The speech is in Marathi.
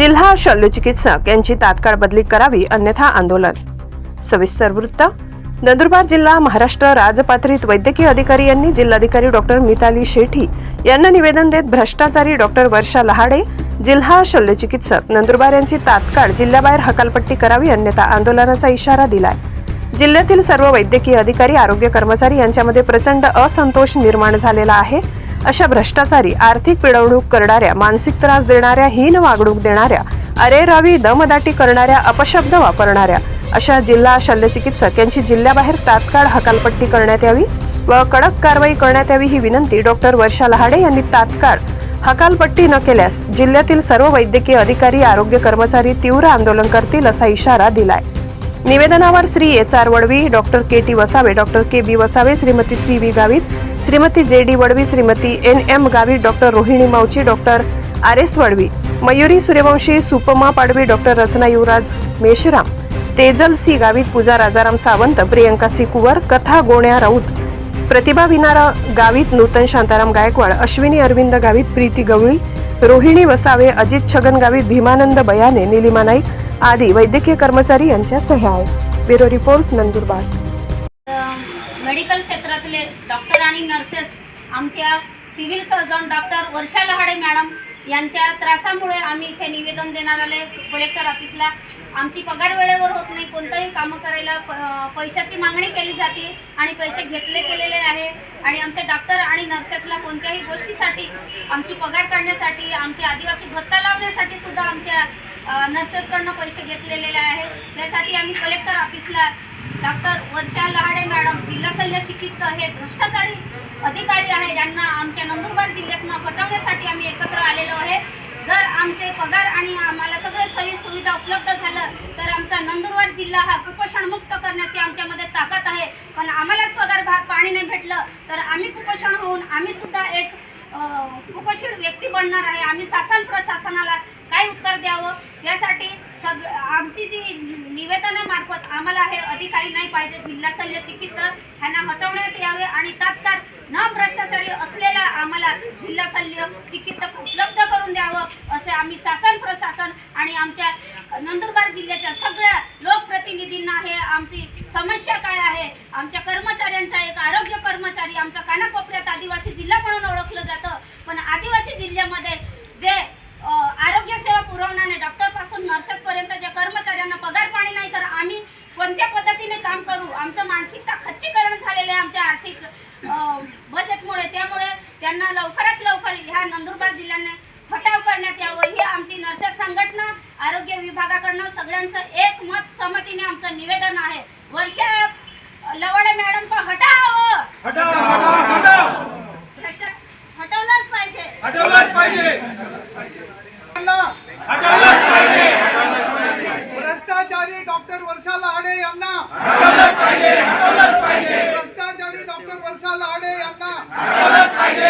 जिल्हा शल्यचिकित्सक यांची तात्काळ बदली करावी अन्यथा आंदोलन. सविस्तर वृत्त नंदुरबार जिल्हा महाराष्ट्र राजपात्रित वैद्यकीय अधिकारी यांनी जिल्हाधिकारी डॉक्टर मिताली शेठी यांना निवेदन देत भ्रष्टाचारी डॉक्टर वर्षा लहाडे जिल्हा शल्यचिकित्सक नंदुरबार यांची तात्काळ जिल्ह्याबाहेर हकालपट्टी करावी अन्यथा आंदोलनाचा इशारा दिलाय. जिल्ह्यातील सर्व वैद्यकीय अधिकारी आरोग्य कर्मचारी यांच्यामध्ये प्रचंड असंतोष निर्माण झालेला आहे. अशा भ्रष्टाचारी आर्थिक पिळवणूक करणाऱ्या मानसिक त्रास देणाऱ्या हीन वागणूक देणाऱ्या अरेरावी दमदाटी करणाऱ्या अपशब्द वापरणाऱ्या अशा जिल्हा शल्यचिकित्सक यांची जिल्ह्याबाहेर तात्काळ हकालपट्टी करण्यात यावी व कडक कारवाई करण्यात यावी ही विनंती डॉक्टर वर्षा लहाडे यांनी तात्काळ हकालपट्टी न केल्यास जिल्ह्यातील सर्व वैद्यकीय अधिकारी आरोग्य कर्मचारी तीव्र आंदोलन करतील असा इशारा दिलाय. निवेदनावर Shri H R Vadvi doctor K T Vasave doctor K B Vasave Shrimati C V Gavit Shrimati J D Vadvi Shrimati N M Gavit doctor Rohini Mavchi doctor R S Vadvi Mayuri Suryavanshi Supma Padvi doctor Rachana Yuvraj Meshram Tejal C Gavit Pooja Rajaram Sawant Priyanka C Kuwar Katha Gonya Raut प्रतिभा विनारा गावित नूतन शांताराम गायकवाड अश्विनी अरविंद गावित प्रीती गवळी रोहिणी वसावे अजित छगन गावित भीमानंद बयाने निलिमा नाईक आदी वैद्यकीय कर्मचारी यांच्या सह्या आहेत ब्युरो रिपोर्ट नंदुरबार. मेडिकल क्षेत्रातले डॉक्टर आणि नर्सेस आमच्या civil surgeon doctor Varsha Lahade madam यांच्या त्रासामुळे आम्ही इथे निवेदन देणार आले कलेक्टर ऑफिसला. आमची पगार वेळेवर होत नाही कोणतंही कामं करायला प पैशाची मागणी केली जाते आणि पैसे घेतले गेलेले आहे. आणि आमच्या डॉक्टर आणि नर्सेसला कोणत्याही गोष्टीसाठी आमची पगार काढण्यासाठी आमचे आदिवासी भत्ता लावण्यासाठी सुद्धा आमच्या नर्सेसकडनं पैसे घेतलेले आहेत. त्यासाठी आम्ही कलेक्टर ऑफिसला डॉक्टर वर्षा लहाडे मॅडम जिल्हा शल्य चिकित्सक हे भ्रष्टाचारी अधिकारी आहे ज्यांना आमच्या नंदुरबार जिल्ह्यातनं पटवण्यासाठी आम्ही एकत्र आलेलो आहे. जर आमचे पगार आणि आम्हाला सगळे सोयी सुविधा उपलब्ध झालं तर आमचा नंदुरबार जिल्हा हा कुपोषणमुक्त करण्याची आमच्यामध्ये ताकद आहे. पण आम्हालाच पगार भाग पाणी नाही भेटलं तर आम्ही कुपोषण होऊन आम्हीसुद्धा एक कुपोषित व्यक्ती बनणार आहे. आम्ही शासन प्रशासनाला काय उत्तर द्यावं? यासाठी सग आमची जी निवेदनामार्फत आम्हाला हे अधिकारी नाही पाहिजे जिल्हा शल्य चिकित्सक ह्यांना हटवण्यात यावे आणि तात्काळ न भ्रष्टाचारी असलेला आम्हाला जिल्हा शल्य चिकित्सक उपलब्ध करून द्यावं असे आम्ही शासन प्रशासन आणि आमच्या नंदुरबार जिल्ह्याच्या सगळ्या लोकप्रतिनिधींना हे आमची समस्या काय आहे आम कर्मचाऱ्यांचा एक आरोग्य कर्मचारी आमच्या कानाकोपऱ्यात आदिवासी जिल्हा म्हणून ओळखलं जातं पण आदिवासी जिल्ह्यामध्ये जे अ, आरोग्य सेवा पुरवणारे डॉक्टरपासून नर्सेसपर्यंतच्या कर्मचाऱ्यांना पगार पाणी नाही तर आम्ही कोणत्या पद्धतीने काम करू आमचं मानसिकता खच्चीकरण झालेलं आहे आमच्या आर्थिक अ, बजेटमुळे त्यामुळे त्यांना लवकरात लवकर ह्या जिल्ह्याने हटाव करण्यात यावं. ही आमची नर्सेस संघटना आरोग्य विभागाकडनं सगळ्यांचं एक मत सहमतीने आमचं निवेदन आहे. वर्षा लवडे मॅडम को हटाव. हटाव हटाव हटाव. भ्रष्टा- हटवलंच पाहिजे. हटवलंच पाहिजे. हटवलंच पाहिजे. भ्रष्टाचारी डॉक्टर वर्षा लहाडे यांना. हटवलंच पाहिजे. हटवलंच पाहिजे. भ्रष्टाचारी डॉक्टर वर्षा लहाडे यांना. हटवलंच पाहिजे.